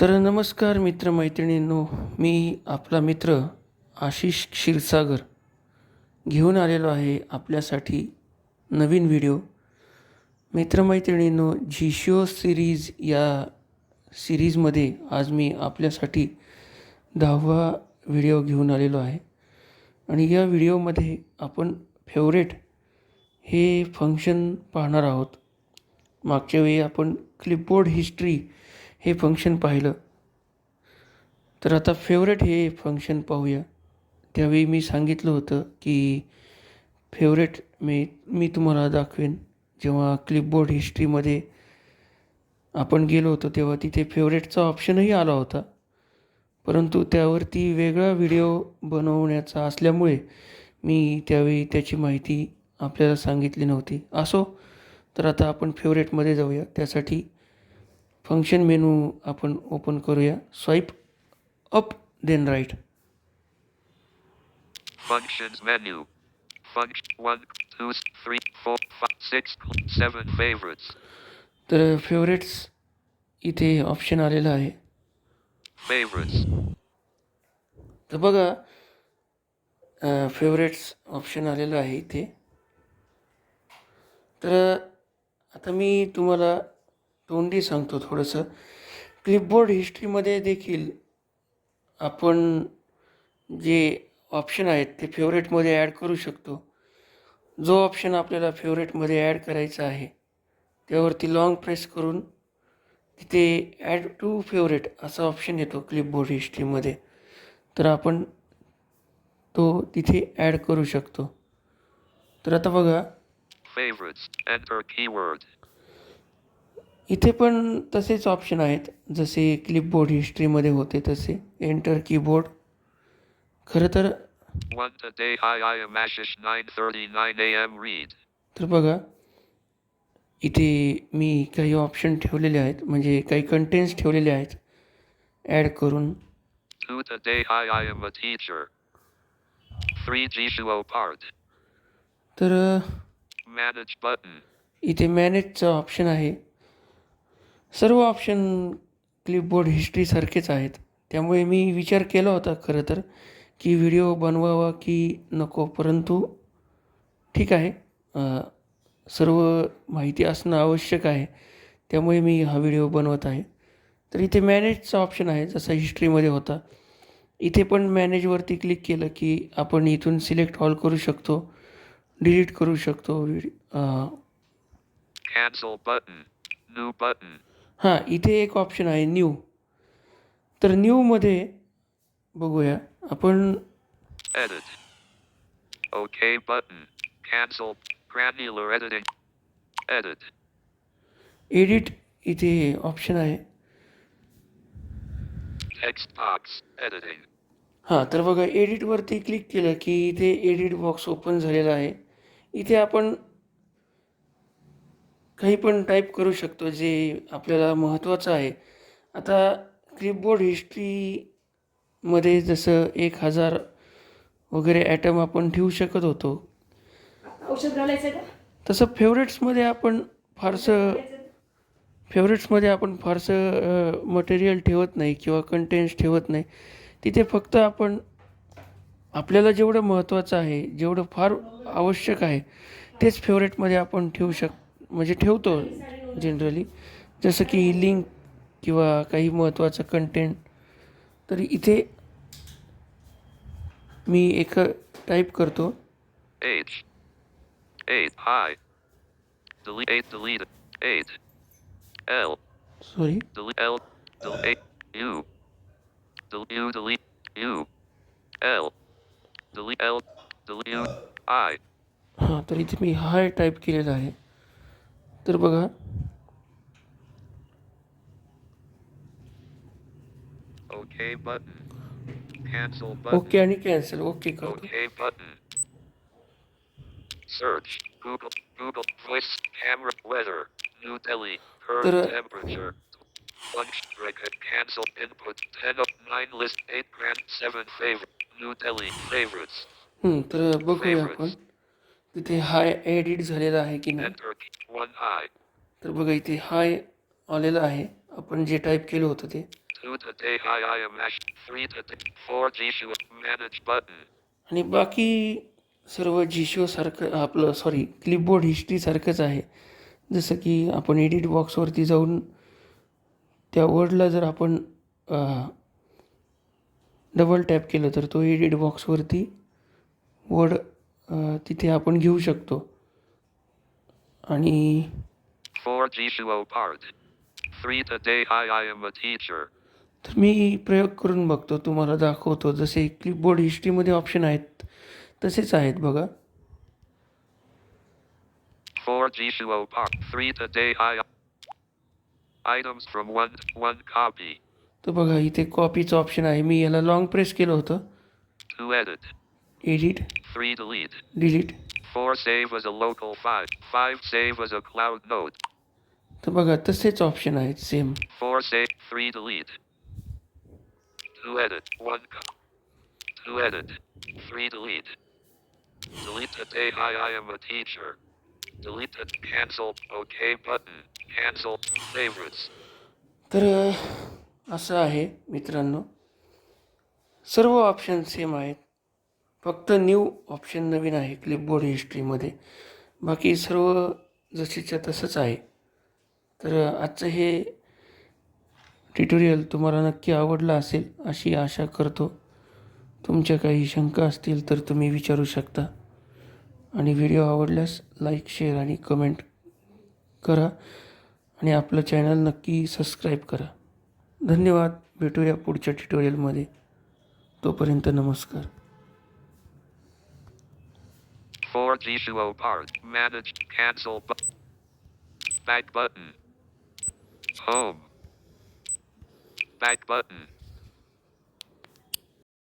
तर नमस्कार मित्रमैत्रिणींनो मी आपला मित्र आशिष क्षीरसागर घेऊन आलेलो आहे आपल्यासाठी नवीन व्हिडिओ. मित्रमैत्रिणींनो झिशिओ सिरीज या सिरीजमध्ये आज मी आपल्यासाठी दहावा व्हिडिओ घेऊन आलेलो आहे. आणि या व्हिडिओमध्ये आपण फेवरेट हे फंक्शन पाहणार आहोत. मागच्या वेळी आपण क्लिपबोर्ड हिस्ट्री हे फंक्शन पाहिलं. तर आता फेवरेट हे फंक्शन पाहूया. त्यावेळी मी सांगितलं होतं की फेवरेट मी मी तुम्हाला दाखवेन. जेव्हा क्लिपबोर्ड हिस्ट्रीमध्ये आपण गेलो होतो तेव्हा तिथे फेवरेटचा ऑप्शनही आला होता. परंतु त्यावरती वेगळा व्हिडिओ बनवण्याचा असल्यामुळे मी त्यावेळी त्याची माहिती आपल्याला सांगितली नव्हती. असो तर आता आपण फेवरेटमध्ये जाऊया. त्यासाठी फंक्शन मेनू आपण ओपन करूया. Swipe up then right seven favorites. तर फेवरेट्स इथे ऑप्शन आलेलं आहे. Favorites. तर बघा फेवरेट्स ऑप्शन आलेलं आहे इथे. तर आता मी तुम्हाला तोंडी सांगतो थोडंसं. क्लिपबोर्ड हिस्ट्रीमध्ये देखील आपण जे ऑप्शन आहेत ते फेवरेटमध्ये ॲड करू शकतो. जो ऑप्शन आपल्याला फेवरेटमध्ये ॲड करायचा आहे त्यावरती लॉंग प्रेस करून तिथे ॲड टू फेवरेट असा ऑप्शन येतो क्लिपबोर्ड हिस्ट्रीमध्ये तर आपण तो तिथे ॲड करू शकतो. तर आता बघा. फेवरेट्स इथे पण तसेच ऑप्शन आहेत जसे क्लिपबोर्ड हिस्ट्रीमध्ये होते तसे एंटर कीबोर्ड खरं तर One today. Hi, I am Ashish. 9:39 a.m. Read. तर बघा इथे मी काही ऑप्शन ठेवलेले आहेत म्हणजे काही कंटेंट्स ठेवलेले आहेत ॲड करून. तर. इथे मॅनेजचं ऑप्शन आहे सर्व ऑप्शन क्लिपबोर्ड हिस्ट्रीसारखेच आहेत. त्यामुळे मी विचार केला होता खरं तर की व्हिडिओ बनवावा की नको. परंतु ठीक आहे. सर्व माहिती असणं आवश्यक आहे. त्यामुळे मी हा व्हिडिओ बनवत आहे. तर इथे मॅनेजचा ऑप्शन आहे जसा हिस्ट्रीमध्ये होता. इथे पण मॅनेजवरती क्लिक केलं की आपण इथून सिलेक्ट ऑल करू शकतो डिलीट करू शकतो हां इथे एक ऑप्शन आहे न्यू तर न्यूमध्ये बघूया आपण. Edit. एडिट इथे ऑप्शन आहे. हां तर बघा एडिटवरती क्लिक केलं की इथे एडिट बॉक्स ओपन झालेला आहे इथे आपण काही पण टाईप करू शकतो जे आपल्याला महत्त्वाचं आहे. आता क्लिपबोर्ड हिस्ट्रीमध्ये जसं एक हजार वगैरे ॲटम आपण ठेवू शकत होतो. औषध घालायचं का? तसं फेवरेट्समध्ये आपण फारसं फेवरेट्समध्ये आपण फारसं मटेरियल ठेवत नाही किंवा कंटेंट्स ठेवत नाही. तिथे फक्त आपण आपल्याला जेवढं महत्त्वाचं आहे जेवढं फार आवश्यक आहे तेच फेवरेटमध्ये आपण ठेवू शक म्हणजे ठेवतो जनरली जसं की लिंक किंवा काही महत्त्वाचं कंटेंट तर इथे मी एक टाईप करतो. H. 8. Hi. Delete. 8. Delete. 8. L. Sorry. हां तर इथे मी हाय टाईप केलेला आहे. तर बघा OK button. Cancel button. Okay आणि कॅन्सल ओके करतो OK button. Search. Google. Google. Voice. Camera. Weather. New Delhi. Current Tere- temperature. Lunch break and cancel input. 10 of 9 list 8 grand 7 favorite. New Delhi. Favorites. हं, तर बघूया आपण Favorites. तिथे हाय edit झालेला आहे की नाही? तर बघा इथे हाय आलेलं आहे. आपण जे टाईप केलं होतं ते. आणि बाकी सर्व जिशोसारखं आपलं सॉरी क्लिपबोर्ड हिस्ट्रीसारखंच आहे. जसं की आपण एडिट बॉक्सवरती जाऊन त्या वर्डला जर आपण डबल टॅप केलं तर तो एडिट बॉक्सवरती वर्ड तिथे आपण घेऊ शकतो. आणि. तर मी प्रयोग करून बघतो. तुम्हाला दाखवतो. जसे क्लिपबोर्ड हिस्ट्रीमध्ये ऑप्शन आहेत तसेच आहेत बघा. तर बघा इथे कॉपीचं ऑप्शन आहे. मी याला लॉंग प्रेस केलं होतं. edit. Edit Three delete. Delete Four save as a local file. Five save as a cloud note. तर बघा तसेच ऑप्शन आहेत same Four save. Three delete. Two edit. One. Co- two edit. Three delete. Delete today. Hi, I am a teacher. Delete it. Cancel. OK button. Cancel. Favorites. तर अ, असं आहे मित्रांनो सर्व option same आहेत फक्त न्यू ऑप्शन नवीन आहे clipboard हिस्ट्रीमध्ये बाकी सर्व जशीच्या तसंच आहे. तर आजचं हे ट्युटोरियल तुम्हाला नक्की आवडलं असेल अशी आशा करतो. तुमच्या काही शंका असतील तर तुम्ही विचारू शकता. आणि व्हिडिओ आवडल्यास लाईक शेअर आणि कमेंट करा. आणि आपलं चॅनल नक्की सबस्क्राईब करा. धन्यवाद. भेटूया पुढच्या ट्युटोरियलमध्ये तोपर्यंत नमस्कार. Four Jishua part. Manage. Cancel. Bu- back button. Home. Back button.